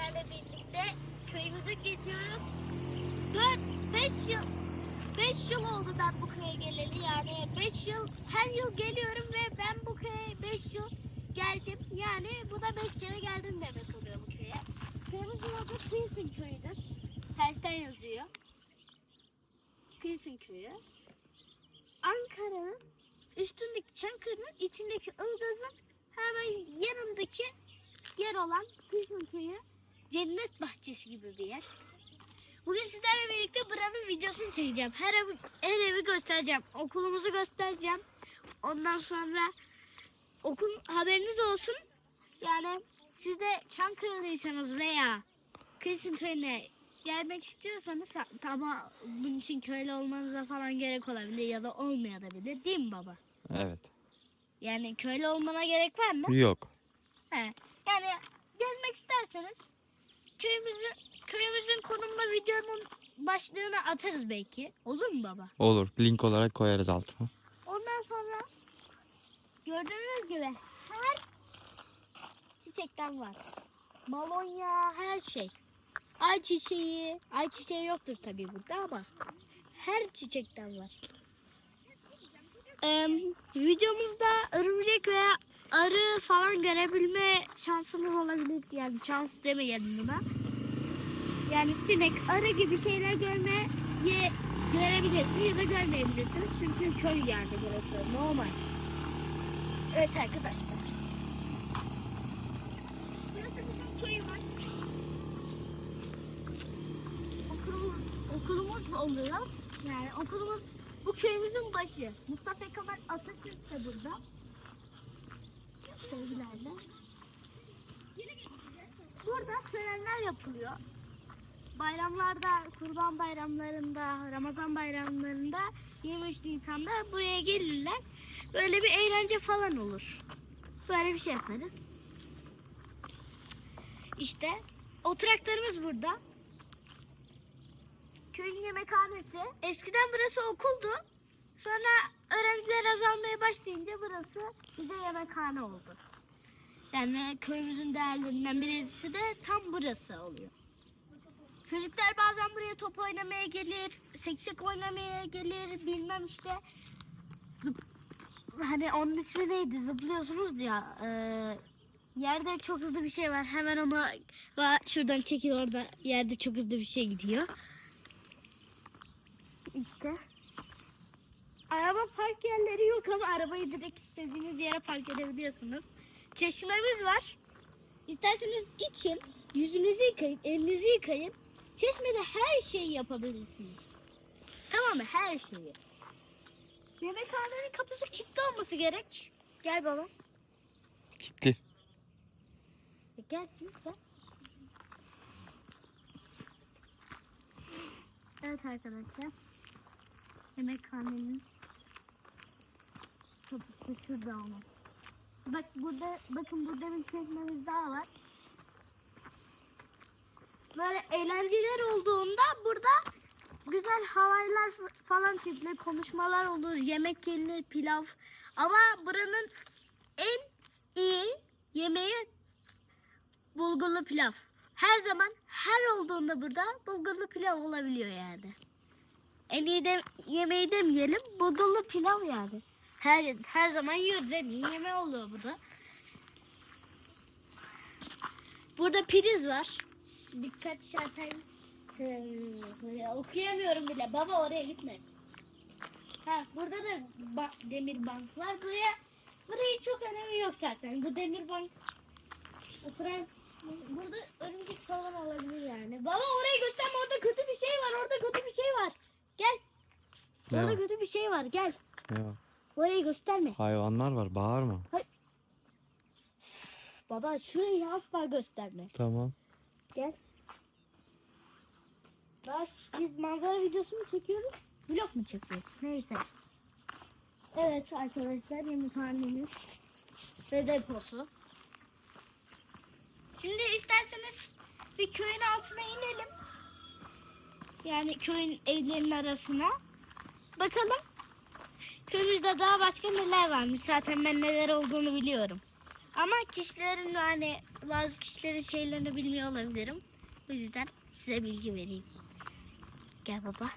sizlerle birlikte köyümüzü geziyoruz. 4-5 yıl 5 yıl oldu ben bu köye geleli yani 5 yıl her yıl geliyorum ve ben bu köye 5 yıl geldim. Yani bu da 5 kere geldim demek oluyor bu köye. Köyümüzün adı Pilsin köyüdür. Tersten yazıyor. Pilsin köyü. Ankara'nın üstündeki Çankırı'nın içindeki Ilgaz'ın hemen yanındaki yer olan Pilsin köyü cennet bahçesi gibi bir yer. Bugün sizlerle birlikte buranın videosunu çekeceğim. Her evi, her evi göstereceğim. Okulumuzu göstereceğim. Ondan sonra okul haberiniz olsun. Yani siz de Çankırılıysanız veya Kıyısın köyüne gelmek istiyorsanız ama bunun için köylü olmanıza falan gerek olabilir ya da olmayabilir değil mi baba? Evet. Yani köylü olmana gerek var mı? Yok. He. Yani gelmek isterseniz köyümüzün köyümüzün konumuna videonun başlığını atarız belki. Olur mu baba? Olur. Link olarak koyarız altına. Ondan sonra gördüğünüz gibi her çiçekten var. Malonya her şey. Ay çiçeği, ay çiçeği yoktur tabii burada ama her çiçekten var. Ee, videomuzda örümcek veya arı falan görebilme şansımız olabilir. Yani şans demeyelim buna. Yani sinek, arı gibi şeyler görmeye görebilirsiniz ya da görmeyebilirsiniz. Çünkü köy yani burası. Normal. Evet arkadaşlar. Burası. Okulumuz, okulumuz oluyor. Yani okulumuz bu köyümüzün başı. Mustafa Kemal Atatürk de burada. Sevgilerle. Burada törenler yapılıyor. Bayramlarda, kurban bayramlarında, Ramazan bayramlarında 23 Nisan'da buraya gelirler. Böyle bir eğlence falan olur. Böyle bir şey yaparız. İşte oturaklarımız burada. Köyün yemekhanesi. Eskiden burası okuldu. Sonra öğrenciler azalmaya başlayınca burası bize yemekhane oldu. Yani köyümüzün değerlerinden birisi de tam burası oluyor. Çocuklar bazen buraya top oynamaya gelir, seksek oynamaya gelir, bilmem işte. Zıp, hani onun ismi neydi? Zıplıyorsunuz ya. e, yerde çok hızlı bir şey var. Hemen onu va- şuradan çekil orada. Yerde çok hızlı bir şey gidiyor. İşte. Araba park yerleri yok ama arabayı direkt istediğiniz yere park edebiliyorsunuz. Çeşmemiz var. İsterseniz için yüzünüzü yıkayın, elinizi yıkayın. Çeşmede her şeyi yapabilirsiniz. Tamam mı? Her şeyi. Yemekhanenin kapısı kilitli olması gerek. Gel baba. Gitti. E, Gel lütfen. Evet arkadaşlar. Yemekhanenin kapısı şurada ama. Bak burada bakın burada bir çekmemiz daha var. Böyle eğlenceler olduğunda burada güzel halaylar falan çekilir, konuşmalar olur, yemek yenir, pilav. Ama buranın en iyi yemeği bulgurlu pilav. Her zaman her olduğunda burada bulgurlu pilav olabiliyor yani. En iyi de yemeği demeyelim bulgurlu pilav yani. Her her zaman yiyoruz en iyi yemeği oluyor burada. Burada priz var. Dikkat şartay okuyamıyorum bile. Baba oraya gitme. Ha burada da ba- demir bank var. Buraya burayı çok önemi yok zaten. Bu demir bank oturan burada örümcek falan olabilir yani. Baba orayı gösterme orada kötü bir şey var. Orada kötü bir şey var. Gel. Ne Orada var? kötü bir şey var. Gel. Ya, Orayı gösterme. hayvanlar var. Bağırma. Baba şurayı asla gösterme. Tamam. Gel. Bak biz manzara videosu mu çekiyoruz? Vlog mu çekiyoruz? Neyse. Evet arkadaşlar yemekhanemiz ve deposu. Şimdi isterseniz bir köyün altına inelim. Yani köyün evlerinin arasına. Bakalım köyümüzde daha başka neler varmış. Zaten ben neler olduğunu biliyorum. Ama kişilerin hani bazı kişilerin şeylerini bilmiyor olabilirim. O yüzden size bilgi vereyim. Gel baba.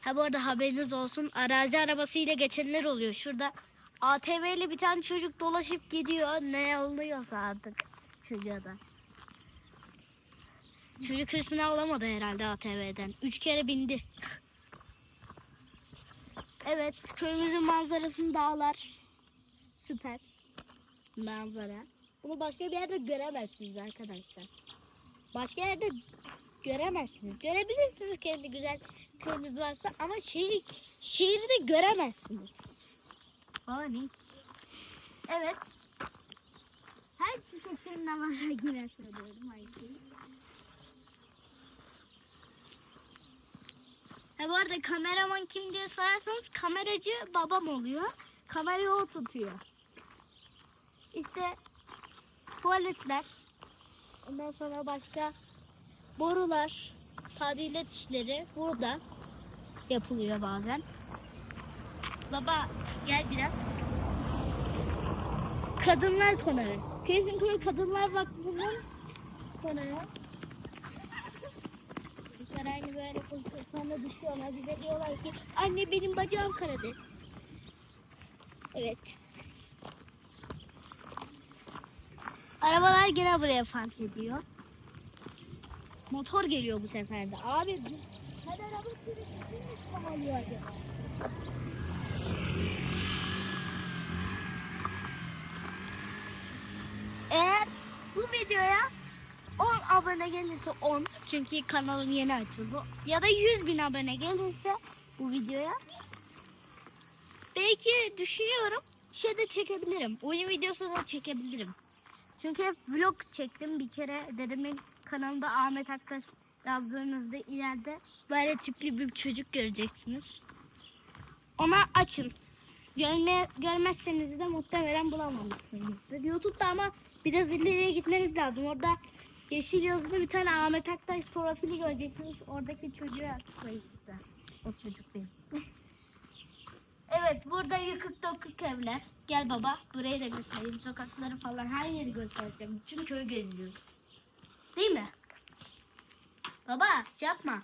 Ha bu arada haberiniz olsun. Arazi arabasıyla geçenler oluyor. Şurada ATV ile bir tane çocuk dolaşıp gidiyor. Ne oluyorsa artık çocuğa da. Çocuk hırsını alamadı herhalde ATV'den. Üç kere bindi. Evet, köyümüzün manzarasını dağlar. Süper manzara. Bunu başka bir yerde göremezsiniz arkadaşlar. Başka yerde göremezsiniz. Görebilirsiniz kendi güzel köyünüz varsa ama şehir, şehirde göremezsiniz. Ani. Evet. Her çiçeklerin var yine söylüyorum her şeyi. Ha bu arada kameraman kim diye sorarsanız kameracı babam oluyor. Kamerayı o tutuyor. İşte tuvaletler. Ondan sonra başka borular, tadilat işleri burada yapılıyor bazen. Baba gel biraz. Kadınlar konağı. Kesinlikle Kadınlar Vakfı'nın konağı. Çocuklar aynı böyle. Sonra düşüyorlar. Bize diyorlar ki anne benim bacağım kanadı. Evet. Arabalar gene buraya fark ediyor. Motor geliyor bu sefer de. Abi her araba çalıyor acaba? Eğer bu videoya 10 abone gelirse 10 çünkü kanalım yeni açıldı ya da 100 bin abone gelirse bu videoya belki düşünüyorum şey de çekebilirim. Oyun videosu da çekebilirim. Çünkü hep vlog çektim bir kere dedemin kanalında Ahmet Aktaş yazdığınızda ileride böyle tipli bir çocuk göreceksiniz. Ona açın. Görme, görmezseniz de muhtemelen bulamamışsınızdır. Youtube'da ama biraz ileriye gitmeniz lazım. Orada yeşil yazılı bir tane Ahmet Aktaş profili göreceksiniz. Oradaki çocuğa tıklayın. O çocuk benim. evet burada yıkık dokuk evler. Gel baba burayı da göstereyim. Sokakları falan her yeri göstereceğim. Bütün köyü geziyoruz. Değil mi? Baba şey yapma.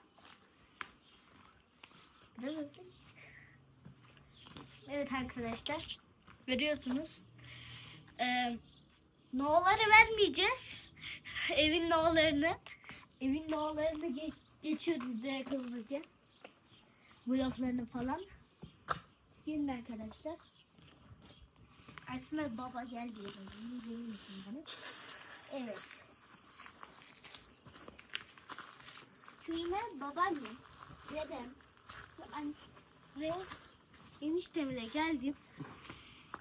Evet arkadaşlar. Görüyorsunuz. Ee, no'ları vermeyeceğiz. Evin no'larını. Evin no'larını geç, geçiyoruz direkt hızlıca. Bloklarını falan. Gelin arkadaşlar. Aslında baba gel diyelim. Gelir misin bana? Evet. Köyüme babaannem, dedem ve eniştemle geldim.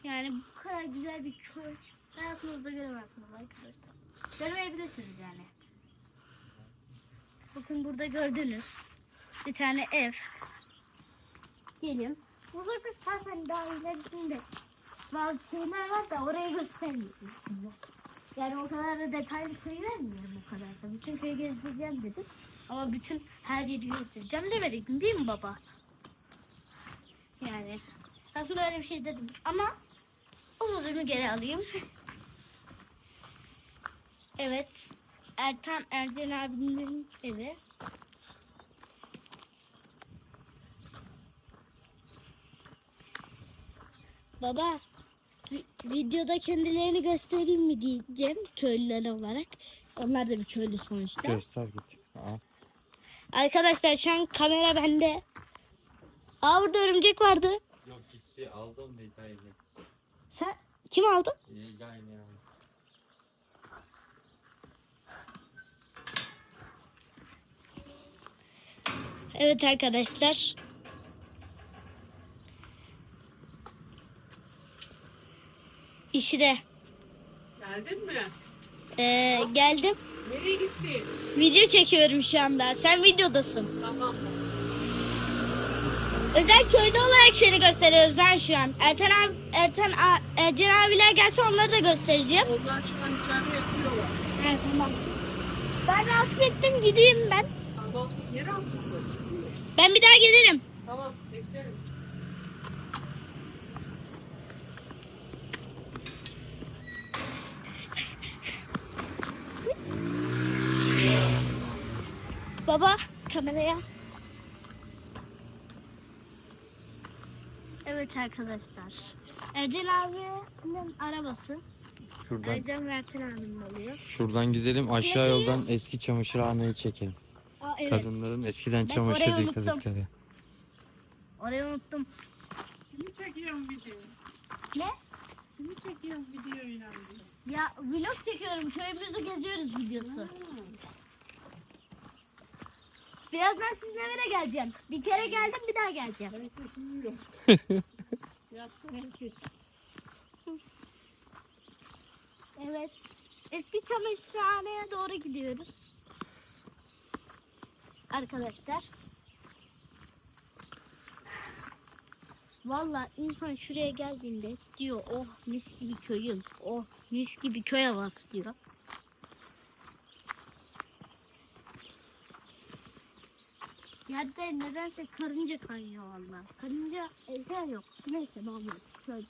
Yani bu kadar güzel bir köy hayatınızda göremezsiniz arkadaşlar. Göremeyebilirsiniz yani. Bakın burada gördünüz. Bir tane ev. Gelin. Burada zaten daha ilerisinde bazı şeyler var da oraya göstermiyorum size. Yani o kadar da detaylı söylemeyeyim o kadar da. Bütün köyü gezdireceğim dedim. Ama bütün her yeri göstereceğim demedim değil mi baba? Yani aslında öyle bir şey dedim ama o sözümü geri alayım. evet. Ertan Ercan abinin evi. Baba vi- videoda kendilerini göstereyim mi diyeceğim köylüler olarak. Onlar da bir köylü sonuçta. Göster git. Aa, Arkadaşlar şu an kamera bende. Aa burada örümcek vardı. Yok gitti aldım detaylı. Sen kim aldı? Ya. Evet arkadaşlar. İşi de Geldin mi? eee, geldim. Nereye gittin? Video çekiyorum şu anda. Sen videodasın. Tamam. Özel köyde olarak seni gösteriyoruz lan şu an. Erten abi, Erten a- Ercan abiler gelse onları da göstereceğim. Onlar şu an içeride yatıyorlar. Evet tamam. Ben rahatsız ettim gideyim ben. Tamam. Aslında. Ben bir daha gelirim. Tamam. Baba kameraya. Evet arkadaşlar. Ercan abinin arabası. Şuradan Ercan Mert'in abinin oluyor. şuradan gidelim aşağı Peki. yoldan eski çamaşırhaneyi çekelim. Aa, evet. Kadınların eskiden Ben çamaşır orayı yıkadıkları. Orayı unuttum. Kimi çekiyorum video? Ne? Kimi çekiyorum videoyla? Ya vlog çekiyorum. Köyümüzü geziyoruz videosu. Birazdan sizlere geleceğim. Bir kere geldim bir daha geleceğim. Herkes. Evet. Eski çamaşırhaneye doğru gidiyoruz. Arkadaşlar. Valla insan şuraya geldiğinde diyor oh mis gibi köyüm. Oh mis gibi köy havası diyor. Yerde nedense karınca kayıyor valla. Karınca eser yok. Neyse normal. Şöyle.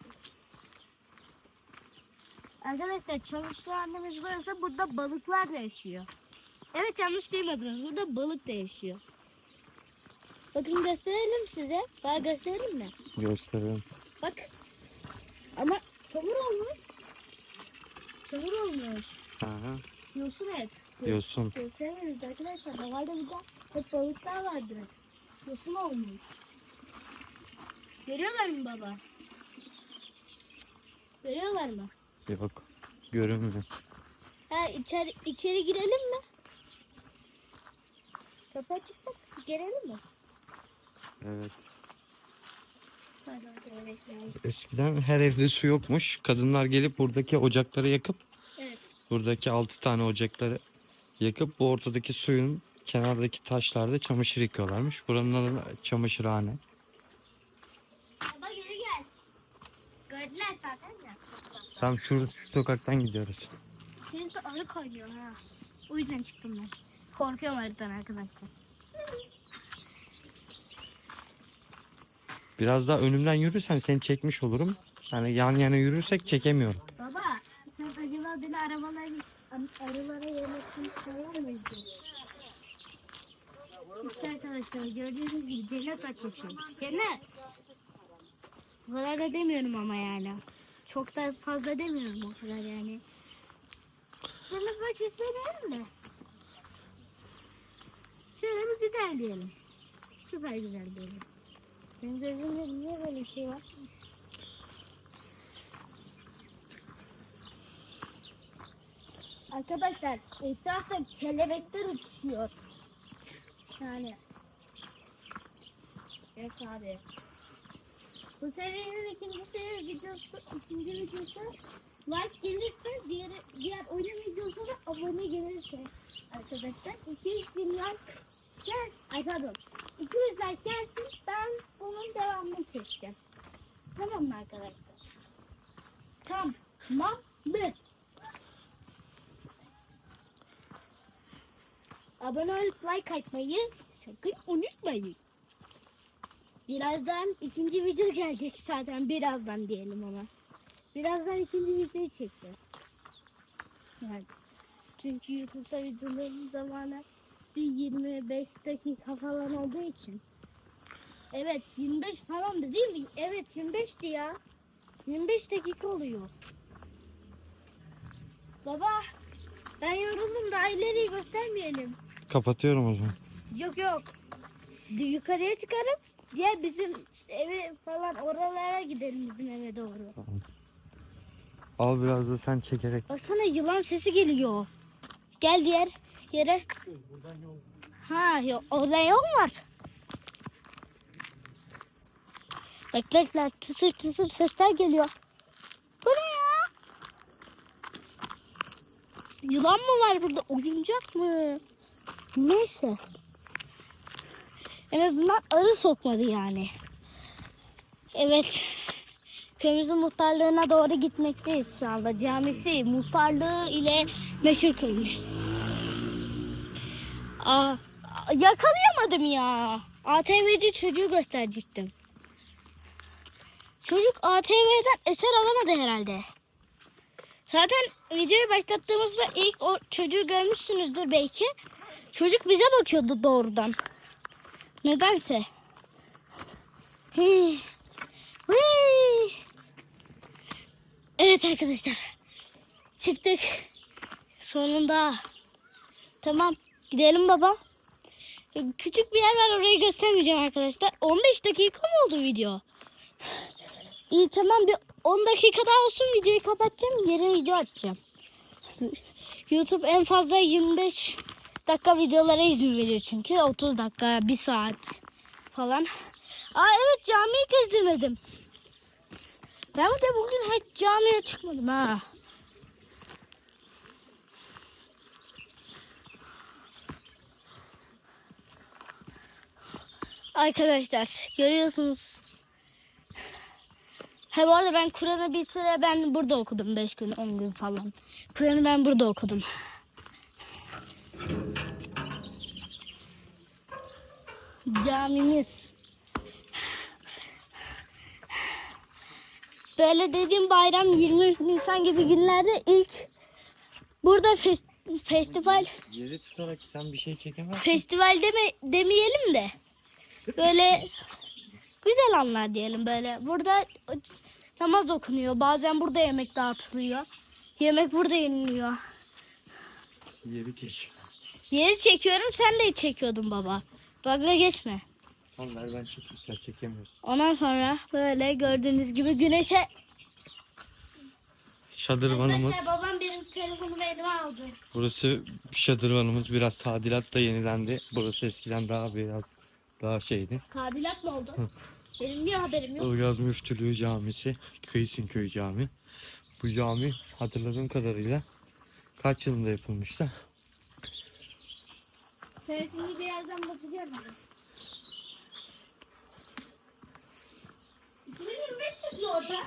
Arkadaşlar çamaşırhanemiz burası. Burada balıklar da yaşıyor. Evet yanlış duymadınız. Burada balık da yaşıyor. Bakın gösterelim size. Daha gösterelim mi? Gösterelim. Bak. Ama çamur olmuş. Çamur olmuş. Aha, Yosun hep. Yosun. Gösteremiyoruz arkadaşlar. Normalde burada hep balıklar vardır. Yosun olmuş. Görüyorlar mı baba? Görüyorlar mı? Yok. Görünmüyor. Ha içeri, içeri girelim mi? Kapı açık bak. Girelim mi? Evet. Eskiden her evde su yokmuş. Kadınlar gelip buradaki ocakları yakıp Evet. buradaki 6 tane ocakları yakıp bu ortadaki suyun kenardaki taşlarda çamaşır yıkıyorlarmış. Buranın adı çamaşırhane. Baba geri gel. Gördüler zaten ya. Tam şurada şu sokaktan gidiyoruz. Senin de arı kaynıyor ha. O yüzden çıktım ben. Korkuyorum arıdan arkadaşlar. Biraz daha önümden yürürsen seni çekmiş olurum. Yani yan yana yürürsek çekemiyorum. Baba sen acaba beni arabalara arılara yemek koyar mıydın? İşte arkadaşlar gördüğünüz gibi cennet bahçesi. Cennet. O kadar da demiyorum ama yani. Çok da fazla demiyorum o kadar yani. Cennet bahçesi demeyelim de. Şöyle bir güzel diyelim. Süper güzel diyelim. Benim gözümde niye böyle bir şey var? Arkadaşlar etrafta kelebekler uçuyor. Yani. Evet abi. Bu serinin ikincisi videosu, ikinci videosu like gelirse diğer diğer oyun videosuna abone gelirse arkadaşlar 200 bin like gel, ay pardon 200 like gelsin ben bunun devamını çekeceğim. Tamam mı arkadaşlar? Tamam mı? Abone olup like atmayı sakın unutmayın. Birazdan ikinci video gelecek zaten. Birazdan diyelim ona. Birazdan ikinci videoyu çekeceğiz. Yani. Çünkü YouTube'da videoların zamanı bir 25 dakika falan olduğu için. Evet 25 falan da değil mi? Evet 25'ti ya. 25 dakika oluyor. Baba ben yoruldum da ileriyi göstermeyelim. Kapatıyorum o zaman. Yok yok. Yukarıya çıkarıp diğer bizim eve falan oralara gidelim bizim eve doğru. Al biraz da sen çekerek. Baksana yılan sesi geliyor. Gel diğer yere. Ha yok orada yol var. Bekletler tısır tısır sesler geliyor. Bu ne ya? Yılan mı var burada? Oyuncak mı? Neyse. En azından arı sokmadı yani. Evet. Köyümüzün muhtarlığına doğru gitmekteyiz şu anda. Camisi muhtarlığı ile meşhur köyümüz. Aa, yakalayamadım ya. ATV'ci çocuğu gösterecektim. Çocuk ATV'den eser alamadı herhalde. Zaten videoyu başlattığımızda ilk o çocuğu görmüşsünüzdür belki. Çocuk bize bakıyordu doğrudan. Nedense. Evet arkadaşlar. Çıktık. Sonunda. Tamam. Gidelim baba. Küçük bir yer var orayı göstermeyeceğim arkadaşlar. 15 dakika mı oldu video? İyi tamam bir 10 dakika daha olsun videoyu kapatacağım. Yeni video açacağım. YouTube en fazla 25 dakika videolara izin veriyor çünkü. 30 dakika, 1 saat falan. Aa evet camiyi gezdirmedim. Ben de bugün hiç camiye çıkmadım ha. Arkadaşlar görüyorsunuz. He bu arada ben Kur'an'ı bir süre ben burada okudum. 5 gün 10 gün falan. Kur'an'ı ben burada okudum. Camimiz. Böyle dediğim bayram 23 Nisan gibi günlerde ilk burada fes- festival Yeri tutarak sen bir şey çekemezsin. festival deme, demeyelim de böyle güzel anlar diyelim böyle. Burada namaz okunuyor. Bazen burada yemek dağıtılıyor. Yemek burada yeniliyor. Yeri çek. Yeri çekiyorum sen de çekiyordun baba. Dalga geçme. Onlar ben çekmişler çekemiyorsun. Ondan sonra böyle gördüğünüz gibi güneşe... Şadırvanımız. Arkadaşlar babam benim telefonumu elime aldı. Burası şadırvanımız biraz tadilat da yenilendi. Burası eskiden daha biraz daha şeydi. Tadilat mı oldu? benim niye haberim yok? Ilgaz Müftülüğü Camisi, Kıyısın Köy Cami. Bu cami hatırladığım kadarıyla kaç yılında yapılmıştı? Sen şimdi bir yerden bakacaksın. 2025 yazıyor orada.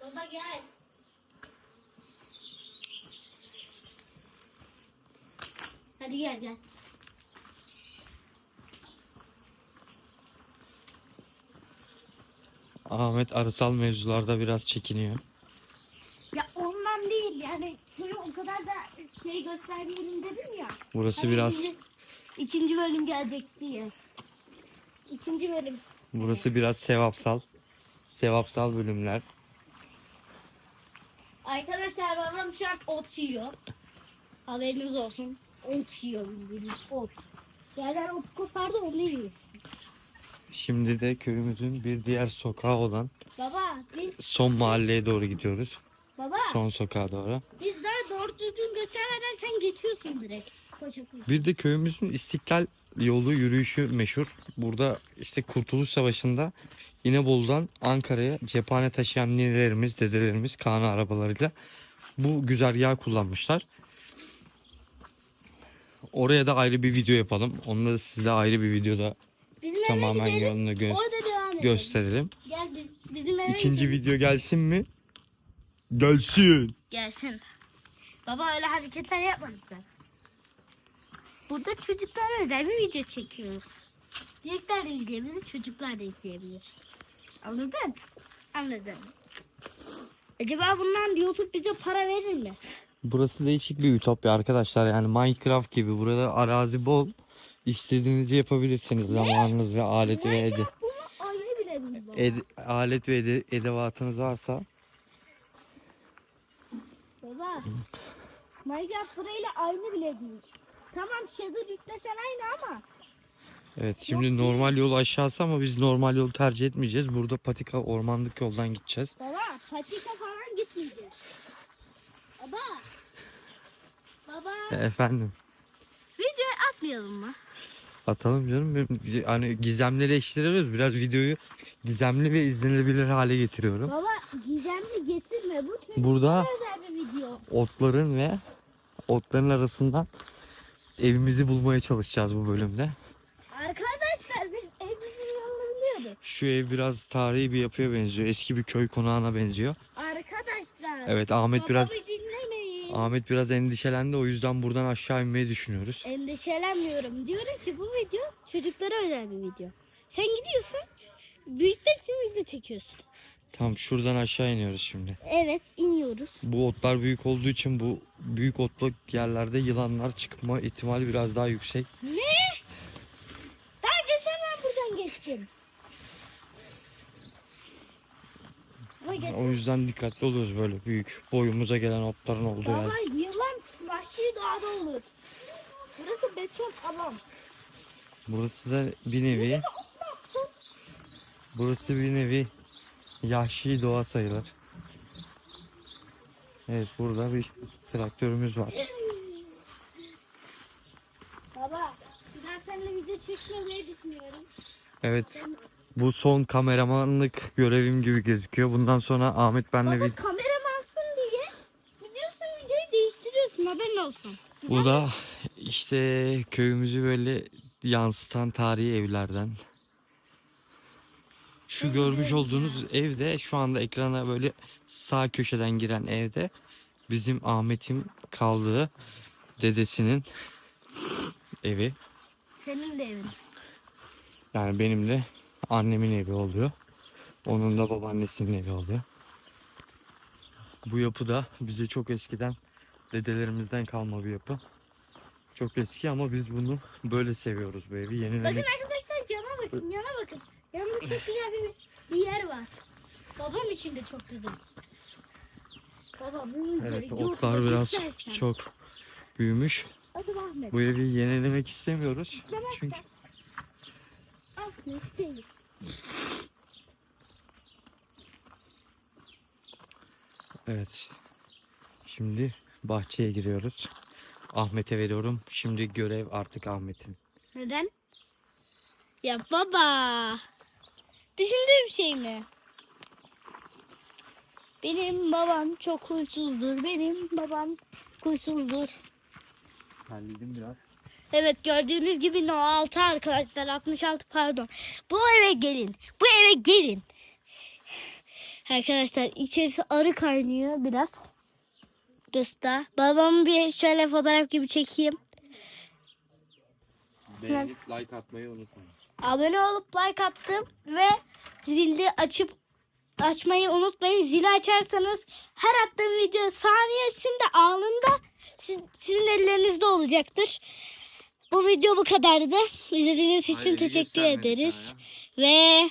Baba gel. Hadi gel gel. Ahmet arısal mevzularda biraz çekiniyor. Ondan değil yani şöyle o kadar da şey göstermeyelim dedim ya. Burası Hani biraz ikinci- ikinci bölüm gelecek diye. İkinci bölüm. burası biraz sevapsal. Sevapsal bölümler. Arkadaşlar babam şu an ot yiyor. Haberiniz olsun. Ot yiyor bildiğiniz ot. Yerler ot kopardı onu yiyor. Şimdi de köyümüzün bir diğer sokağı olan Baba biz son mahalleye doğru gidiyoruz. Baba Son sokağa doğru. biz daha doğru düzgün göstermeden sen geçiyorsun direkt. Koşa koşa. Bir de köyümüzün İstiklal yolu yürüyüşü meşhur. Burada işte Kurtuluş Savaşı'nda İnebolu'dan Ankara'ya cephane taşıyan ninelerimiz, dedelerimiz Kaan arabalarıyla bu güzergahı kullanmışlar. Oraya da ayrı bir video yapalım. Onunla da size ayrı bir videoda Bizim tamamen gidelim. yolunu gö- Orada devam edelim. gösterelim. Gel biz, bizim eve İkinci gidelim. video gelsin mi? Gelsin. Gelsin. Baba öyle hareketler yapmadık ben. Burada çocuklara özel bir video çekiyoruz. Büyükler de izleyebilir, çocuklar da izleyebilir. Anladın? Anladım. Acaba bundan YouTube bize para verir mi? Burası değişik bir ütopya arkadaşlar. Yani Minecraft gibi. Burada arazi bol. İstediğinizi yapabilirsiniz. Zamanınız ve aleti ve ede, Minecraft bunu aynı bilelim baba. ed- alet ve ede- edevatınız varsa. Minecraft burayla aynı bile değil. Tamam shader yüklesen aynı ama. Evet şimdi normal yol aşağısı ama biz normal yolu tercih etmeyeceğiz. Burada patika ormanlık yoldan gideceğiz. Baba patika falan gitmeyeceğiz. Baba. Baba. E, efendim Videoyu atmayalım mı? Atalım canım. Hani gizemlileştiriyoruz. Biraz videoyu gizemli ve izlenebilir hale getiriyorum. Baba gizemli getirme bu çünkü Burada özel bir video. otların ve otların arasından evimizi bulmaya çalışacağız bu bölümde. Arkadaşlar biz evimizin yolunu biliyorduk. Şu ev biraz tarihi bir yapıya benziyor. Eski bir köy konağına benziyor. Arkadaşlar. Evet Ahmet biraz bir dinlemeyin. Ahmet biraz endişelendi. O yüzden buradan aşağı inmeyi düşünüyoruz. Endişelenmiyorum. Diyorum ki bu video çocuklara özel bir video. Sen gidiyorsun büyükler için video çekiyorsun. Tamam şuradan aşağı iniyoruz şimdi. Evet iniyoruz. Bu otlar büyük olduğu için bu büyük otluk yerlerde yılanlar çıkma ihtimali biraz daha yüksek. Daha geçen ben buradan geçtim. Ama geç- O yüzden dikkatli oluyoruz böyle büyük boyumuza gelen otların olduğu yer. Baba yılan vahşi doğada olur. Burası beton alan. Burası da bir nevi burası bir nevi yahşi doğa sayılır. Evet burada bir traktörümüz var. Baba ben seninle video çekmeyi düşünüyorum. Evet bu son kameramanlık görevim gibi gözüküyor. Bundan sonra Ahmet benle Baba bir kameramansın diye gidiyorsun videoyu değiştiriyorsun haberin olsun. Bu da işte köyümüzü böyle yansıtan tarihi evlerden. Şu görmüş olduğunuz evde şu anda ekrana böyle sağ köşeden giren evde bizim Ahmet'in kaldığı dedesinin evi. Senin de evin. Yani benim de annemin evi oluyor. Onun da babaannesinin evi oluyor. Bu yapı da bize çok eskiden dedelerimizden kalma bir yapı. Çok eski ama biz bunu böyle seviyoruz bu evi. Bakın Yenilemek arkadaşlar yana bakın yana bakın. Yanında çok güzel bir, bir yer var. Babam için de çok güzel. Baba bu Evet otlar biraz çok büyümüş. Bu evi yenilemek istemiyoruz. Çünkü. Evet. Şimdi bahçeye giriyoruz. Ahmet'e veriyorum. Şimdi görev artık Ahmet'in. Neden? Ya baba. Düşündüğüm şey mi? Benim babam çok huysuzdur. Benim babam huysuzdur. Halledim biraz. Evet gördüğünüz gibi no 6 arkadaşlar 66 pardon. Bu eve gelin. Bu eve gelin. Arkadaşlar içerisi arı kaynıyor biraz. Burası da. Babamı bir şöyle fotoğraf gibi çekeyim. Beğenip like atmayı unutmayın. Abone olup like attım ve zili açıp açmayı unutmayın. Zili açarsanız her attığım video saniyesinde anında siz- sizin ellerinizde olacaktır. Bu video bu kadardı. İzlediğiniz için teşekkür ederiz. Ve